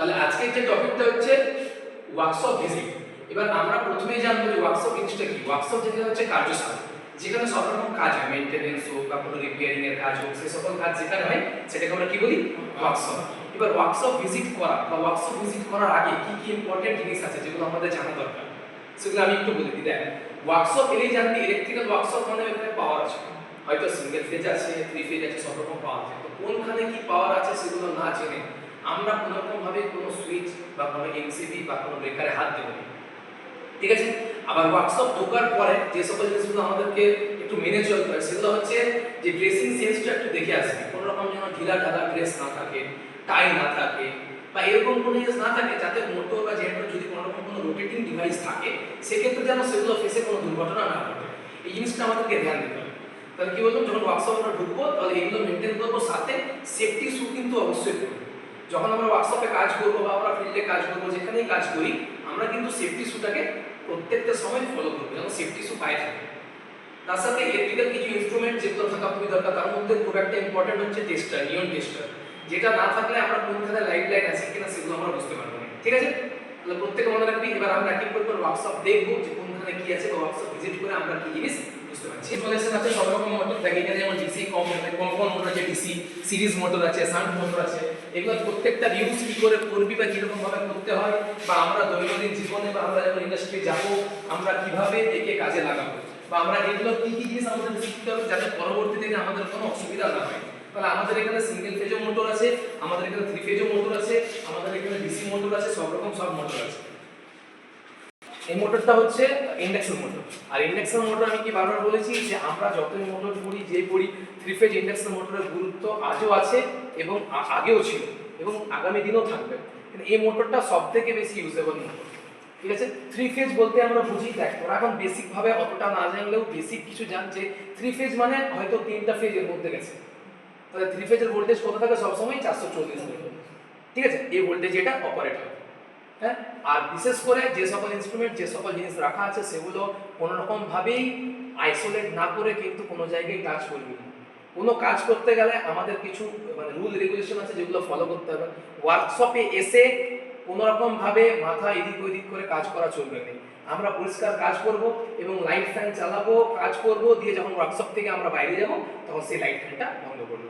তাহলে আজকের যে টপিকটা হচ্ছে ওয়ার্কশপ ভিজিট এবার আমরা প্রথমেই জানব যে ওয়ার্কশপ জিনিসটা কি? ওয়ার্কশপ যেটা হচ্ছে কার্যশালা যেখানে সব রকম কাজ হয় মেনটেনেন্স হোক বা কোনো রিপেয়ারিং এর কাজ হোক, সে সকল কাজ যেখানে হয়, সেটাকে আমরা কি বলি? ওয়ার্কশপ এবার ওয়ার্কশপ ভিজিট করা বা ওয়ার্কশপ ভিজিট করার আগে কি কি ইম্পর্টেন্ট জিনিস আছে যেগুলো আমাদের জানা দরকার? সেগুলো আমি একটু বলে দিই। দেখ ওয়ার্কশপ এলেই জানবি ইলেকট্রিক্যাল ওয়ার্কশপ মানে এখানে পাওয়ার আছে। হয়তো সিঙ্গেল ফেজ আছে থ্রি ফেজ আছে সব রকম পাওয়ার আছে তো কোনখানে কি পাওয়ার আছে সেগুলো না জেনে আমরা কোনো রকম ভাবে কোনো সুইচ বা কোনো এমসিবি বা কোনো ব্রেকারে হাত দেবো না। ঠিক আছে? আবার ওয়ার্কশপ ঢোকার পরে যে সকল জিনিসগুলো আমাদেরকে একটু মেনে চলতে হয়, সেগুলো হচ্ছে যে ড্রেসিং সেন্সটা একটু দেখে আসবে। কোনো রকম যেন ঢিলা ঢালা ড্রেস না থাকে টাই না থাকে বা এরকম কোনো জিনিস না থাকে যাতে মোটর বা জেনারেটর যদি কোনো রকম কোনো রোটেটিং ডিভাইস থাকে, সেক্ষেত্রে যেন সেগুলো ফেসে কোনো দুর্ঘটনা না ঘটে। এই জিনিসটা আমাদেরকে ধ্যান দিতে হবে। তাহলে কি বললাম? যখন ওয়ার্কশপ আমরা ঢুকবো, তাহলে এগুলো মেনটেন করব, সাথে সেফটি শু কিন্তু অবশ্যই করব যখন আমরা ওয়ার্কশপে কাজ করব বা আমরা ফিল্ডে কাজ করব, যেখানেই কাজ করি, আমরা কিন্তু সেফটি শুটাকে প্রত্যেকটা সময় ফলো করব যেন সেফটি শু পায়ে থাকে। তার সাথে ইলেকট্রিক্যাল কিছু ইনস্ট্রুমেন্ট যেগুলো থাকা খুবই দরকার, তার মধ্যে খুব একটা ইম্পর্টেন্ট হচ্ছে টেস্টার নিয়ন টেস্টার যেটা না থাকলে আমরা কোন কোনখানে লাইট লাইট আছে কিনা সেগুলো আমরা বুঝতে পারব না। ঠিক আছে? তাহলে প্রত্যেকে মনে রাখবি, এবার আমরা কি করব ওয়ার্কশপ দেখব যে কোনখানে কি আছে বা ওয়ার্কশপ ভিজিট করে আমরা কি জিনিস বুঝতে পারছি। ইনস্টলেশন আছে সব রকম মোটর থাকে। এখানে যেমন ডিসি কম compound motor DC series motor আছে, সাউন্ড মোটর আছে, এগুলো প্রত্যেকটা ইউজ কি করে করবি বা কীরকম ভাবে করতে হয় বা আমরা দৈনন্দিন জীবনে বা আমরা যখন ইন্ডাস্ট্রি যাব, আমরা কীভাবে একে কাজে লাগাবো? বা আমরা এগুলো কি কি জিনিস আমাদের শিখতে হবে যাতে পরবর্তী দিনে আমাদের কোনো অসুবিধা না হয়? তাহলে আমাদের এখানে সিঙ্গেল ফেজও মোটর আছে, আমাদের এখানে থ্রি ফেজও মোটর আছে, আমাদের এখানে ডিসি মোটর আছে সব রকম সব মোটর আছে এই মোটরটা হচ্ছে ইন্ডাকশন মোটর। আর ইন্ডাকশন মোটর আমি কি বারবার বলেছি যে আমরা যতই মোটর পড়ি যে পড়ি থ্রি ফেজ ইন্ডাকশন মোটরের গুরুত্ব আজও আছে এবং আগেও ছিল এবং আগামী দিনেও থাকবে। কিন্তু এই মোটরটা সব থেকে বেশি ইউজেবল মোটর। ঠিক আছে? থ্রি ফেজ বলতে আমরা বুঝি, দেখ তোরা এখন বেসিক ভাবে অতটা না জানলেও বেসিক কিছু জান যে থ্রি ফেজ মানে হয়তো তিনটা ফেজের মধ্যে গেছে। তাহলে থ্রি ফেজের ভোল্টেজ কত থাকে? সবসময় চারশো চল্লিশ ঠিক আছে? এই ভোল্টেজ এটা অপারেট হয়। হ্যাঁ? আর বিশেষ করে যে সকল ইনস্ট্রুমেন্ট যে সকল জিনিস রাখা আছে, সেগুলো কোনো রকম ভাবেই আইসোলেট না করে কিন্তু কোনো জায়গায় কাজ করবি না। কোনো কাজ করতে গেলে আমাদের কিছু মানে রুল রেগুলেশন আছে যেগুলো ফলো করতে হবে। ওয়ার্কশপে এসে কোনো রকম ভাবে মাথা এদিক ওইদিক করে কাজ করা চলবে না। আমরা পরিষ্কার কাজ করব এবং লাইট ফ্যান চালাবো, কাজ করব, দিয়ে যখন ওয়ার্কশপ থেকে আমরা বাইরে যাব, তখন সেই লাইট ফ্যানটা বন্ধ করব